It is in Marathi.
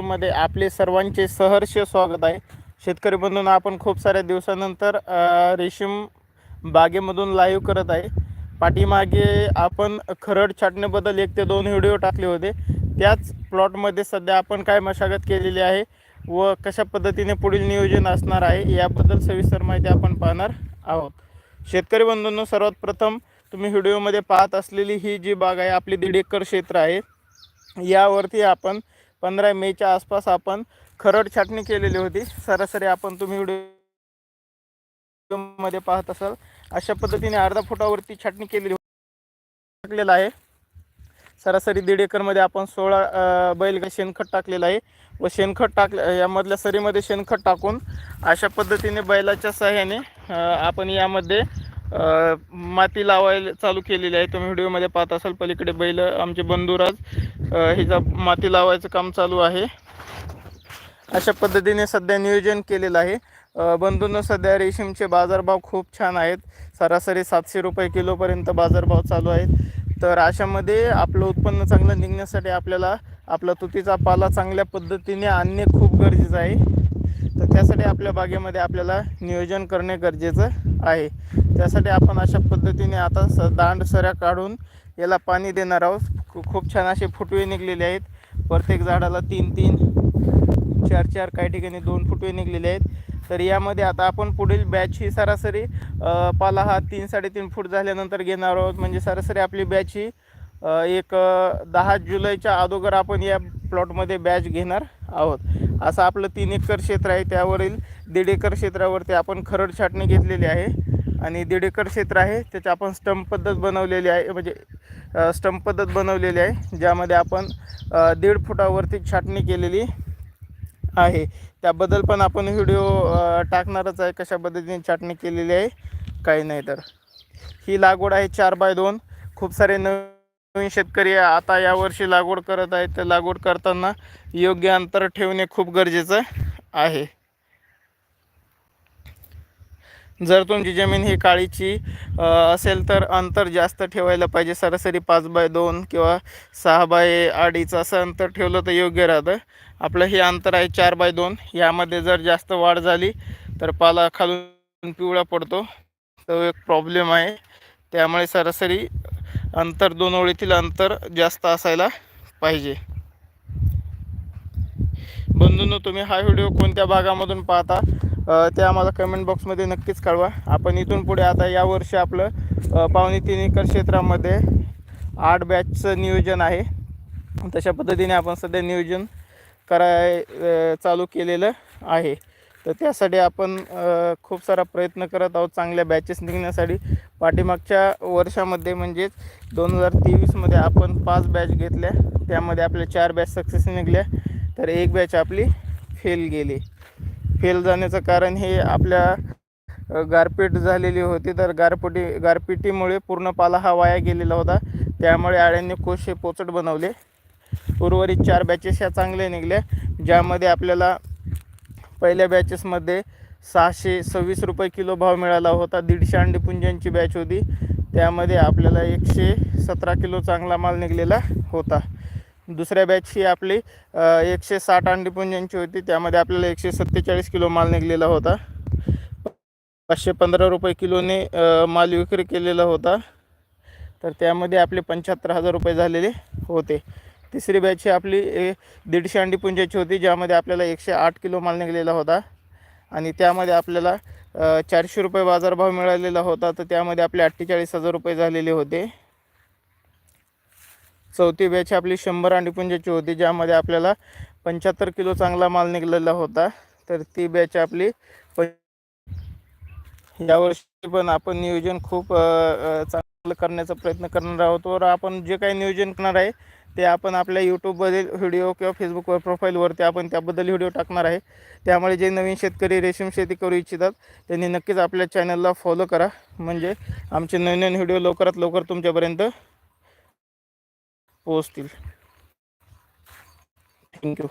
मध्ये आपले सर्वांचे सहर्ष स्वागत आहे. शेतकरी बंधूंना आपण खूप साऱ्या दिवसानंतर रेशीम बागेमधून लाईव्ह करत आहे. पाठीमागे आपण खरड छाटण्याबद्दल एक ते दोन व्हिडिओ टाकले होते. त्याच प्लॉटमध्ये सध्या आपण काय मशागत केलेली आहे व कशा पद्धतीने पुढील नियोजन असणार आहे याबद्दल सविस्तर माहिती आपण पाहणार आहोत. शेतकरी बंधूंनो सर्वात प्रथम तुम्ही व्हिडिओमध्ये पाहत असलेली ही जी बाग आहे आपली दीड एकर क्षेत्र आहे. यावरती आपण पंधरा मेच्या आसपास आपण खरड छाटणी केलेली होती. सरासरी आपण तुम्ही व्हिडिओमध्ये पाहत असाल. अशा पद्धतीने अर्धा फुटावरती छाटणी केलेली होती टाकलेलं आहे. सरासरी दीड एकरमध्ये आपण सोळा बैल शेणखत टाकलेलं आहे व शेणखत टाकलं यामधल्या सरीमध्ये शेणखत टाकून अशा पद्धतीने बैलाच्या सहाय्याने आपण यामध्ये माती लावायला चालू केलेली आहे. तुम्ही व्हिडिओमध्ये पाहत असाल पलीकडे बैल आमचे बंधुराज हिचा माती लावायचं काम चालू आहे. अशा पद्धतीने सध्या नियोजन केलेलं आहे. अ, बंधूंनो सध्या रेशीमचे बाजारभाव खूप छान आहेत. सरासरी सातशे रुपये किलोपर्यंत बाजारभाव चालू आहेत. तर अशामध्ये आपलं उत्पन्न चांगलं निघण्यासाठी आपल्याला आपला तुतीचा पाला चांगल्या पद्धतीने आणणे खूप गरजेचं आहे. तर त्यासाठी आपल्या बागेमध्ये आपल्याला नियोजन करणे गरजेचं आहे. त्यासाठी आपण अशा पद्धतीने आता स दांड सऱ्या काढून याला पाणी देणार आहोत. खूप छान असे फुटवे निघलेले आहेत. प्रत्येक झाडाला तीन तीन चार चार काही ठिकाणी दोन फुटवे निघलेले आहेत. तर यामध्ये आता आपण पुढील बॅच ही सरासरी पाला हा तीन साडेतीन फूट झाल्यानंतर घेणार आहोत. म्हणजे सरासरी आपली बॅच ही एक दहा जुलैच्या अगोदर आपण या प्लॉटमध्ये बॅच घेणार आहोत. असं आपलं तीन एकर क्षेत्र आहे. त्यावरील दीड एकर क्षेत्रावरती आपण खरड छाटणी घेतलेली आहे. आणि दीड एकर क्षेत्र आहे. त्याची आपण स्टंप पद्धत बनवलेली आहे. म्हणजे स्टंप पद्धत बनवलेली आहे. ज्यामध्ये आपण दीड फुटावरती छाटणी केलेली आहे. त्याबद्दल पण आपण व्हिडिओ टाकणारच आहे कशा पद्धतीने छाटणी केलेली आहे. काही नाही तर. ही लागवड आहे चार बाय दोन. खूप सारे नवीन शेतकरी आता यावर्षी लागवड करत आहेत. तर लागवड करताना योग्य अंतर ठेवणे खूप गरजेचं आहे. जर तुमची जमीन ही काळीची असेल तर अंतर जास्त ठेवायला पाहिजे. सरासरी पाच बाय दोन किंवा सहा बाय अडीच असं अंतर ठेवलं तर योग्य राहतं. आपलं हे अंतर आहे चार बाय दोन. यामध्ये जर जास्त वाढ झाली तर पाला खालून पिवळा पडतो. तो एक प्रॉब्लेम आहे. त्यामुळे सरासरी अंतर दोन ओळीतील अंतर जास्त असायला पाहिजे. बंधूंनो तुम्ही हा व्हिडिओ कोणत्या भागामधून पाहता ते आम्हाला कमेंट बॉक्समध्ये नक्कीच कळवा. आपण इथून पुढे आता यावर्षी आपलं पावणे तीन एकर क्षेत्रामध्ये आठ बॅचचं नियोजन आहे. तशा पद्धतीने आपण सध्या नियोजन कराय चालू केलेलं आहे. तर त्यासाठी आपण खूप सारा प्रयत्न करत आहोत चांगल्या बॅचेस निघण्यासाठी. पाठीमागच्या वर्षामध्ये म्हणजेच दोन हजार तेवीसमध्ये आपण पाच बॅच घेतल्या. त्यामध्ये आपल्या चार बॅच सक्सेस निघल्या. तर एक बॅच आपली फेल गेली. फेल जाण्याचं कारण हे आपल्या गारपीट झालेली होती. तर गारपिटी गारपिटीमुळे पूर्ण पाला हा वाया गेलेला होता. त्यामुळे आळ्यांनी कोश हे पोचट बनवले. उर्वरित चार बॅचेस ह्या चांगल्या निघल्या. ज्यामध्ये आपल्याला पहिल्या बॅचेसमध्ये सहाशे सव्वीस रुपये किलो भाव मिळाला होता. दीडशे अंडीपुंजांची बॅच होती. त्यामध्ये आपल्याला एकशे सतरा किलो चांगला माल निघलेला होता. दुसऱ्या बॅच ही आपली एकशे साठ अंडीपुंजांची होती त्यामध्ये आपल्याला एकशे सत्तेचाळीस किलो माल निघलेला होता. पाचशे पंधरा रुपये किलोने माल विक्री केलेला होता. तर त्यामध्ये आपले पंच्याहत्तर हजार रुपये झालेले होते. तिसरी बॅच ही आपली ए, दीडशे अंडीपुंजाची होती ज्यामध्ये आपल्याला एकशे आठ किलो माल निघलेला होता. आणि त्यामध्ये आपल्याला चारशे रुपये बाजारभाव मिळालेला होता तर त्यामध्ये आपले अठ्ठेचाळीस हजार रुपये झालेले होते. चौथी बॅच आपली शंभर अंडीपुंजाची होती ज्यामध्ये आपल्याला पंच्याहत्तर किलो चांगला माल निघालेला होता. तर ती बॅच आपली प यावर्षी पण आपण नियोजन खूप चांगलं करण्याचा प्रयत्न करणार आहोत. वर आपण जे काही नियोजन करणार आहे ते आपण आपल्या यूट्यूबवरील व्हिडिओ किंवा फेसबुकवर प्रोफाईलवरती आपण त्याबद्दल व्हिडिओ टाकणार आहे. त्यामुळे जे नवीन शेतकरी रेशीम शेती करू इच्छितात त्यांनी नक्कीच आपल्या चॅनलला फॉलो करा. म्हणजे आमचे नवीन नवीन व्हिडिओ लवकरात लवकर तुमच्यापर्यंत postal thank you.